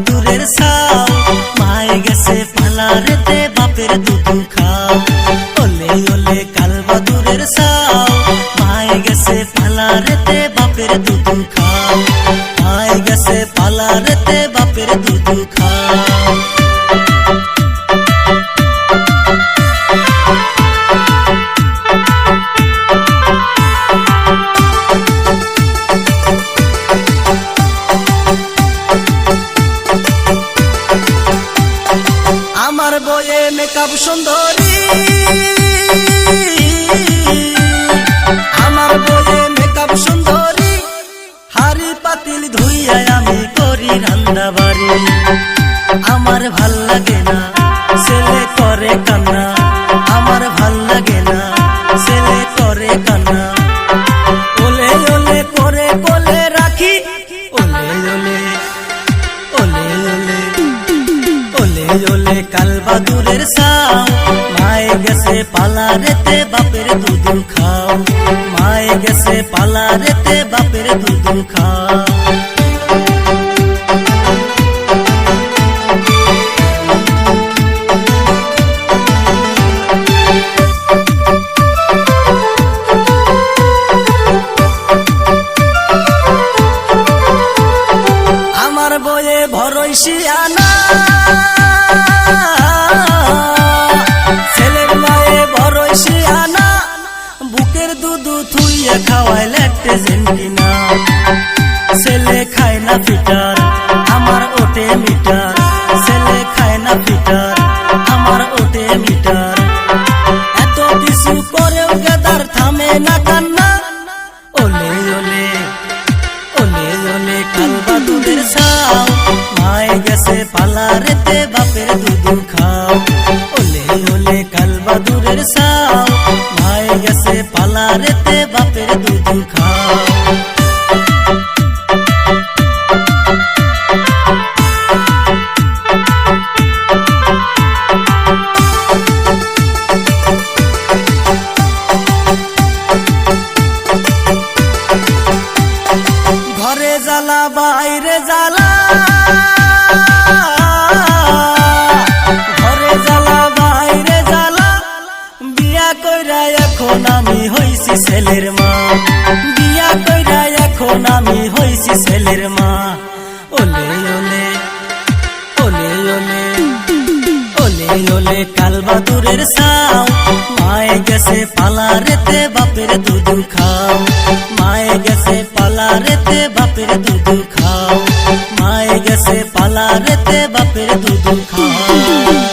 দূরের সাল মায়ে গেছে পালার দে বাপের দুধু খাও ওলে ওলে কাল বাদুরের সাল মায়ে গেছে পালার দে বাপের দুধু খাও মায়ে গেছে পালার দে বাপের দুধু খাও মেকআপ সুন্দরী। আমার বয়ে মেকআপ সুন্দরী। হাড়ি পাতিল ধুইয়া আমি করি রান্না বাড়ি। আমার ভালো লাগে না, ছেলে করে কান্না। আমার ভালো লাগে না, ছেলে করে কান্না। ওলে ওলে করে কোলে ওলে কাল বাদুরের সাও। মায়ে গেছে পালা রেতে বাপের দুধু খাও। মায়ে গেছে পালা রেতে বাপের দুধু খাও। আমার বয়ে ভরইসি আনা খাওয়াই ল্যাকটেজেন্টিনা ছেলে খায় না ফিটার, আমার ওটে মিটার। ছেলে খায় না ফিটার, আমার ওটে মিটার। এত কিছু করেও গেদার থামে না কান্না। ওলে ওলে ওলে ওলে কালবা দুধের ছাও। মায়ে গেছে পালা রেতে বাপের দুধু খাও। ওলে ওলে কালবা দুধের ছাও। মায়ে গেছে পালা রেতে বাপের ছেলের মা। বিয়া কইরা এখন আমি হইছি ছেলের মা। ওলে ওলে ওলে ওলে ওলে ওলে কাল বাদুরের সাও। মায়ে গেছে পালা রেতে বাপের দুধু খাও। মায়ে গেছে পালা রেতে বাপের দুধু খাও। মায়ে গেছে পালা রেতে বাপের দুধু খাও।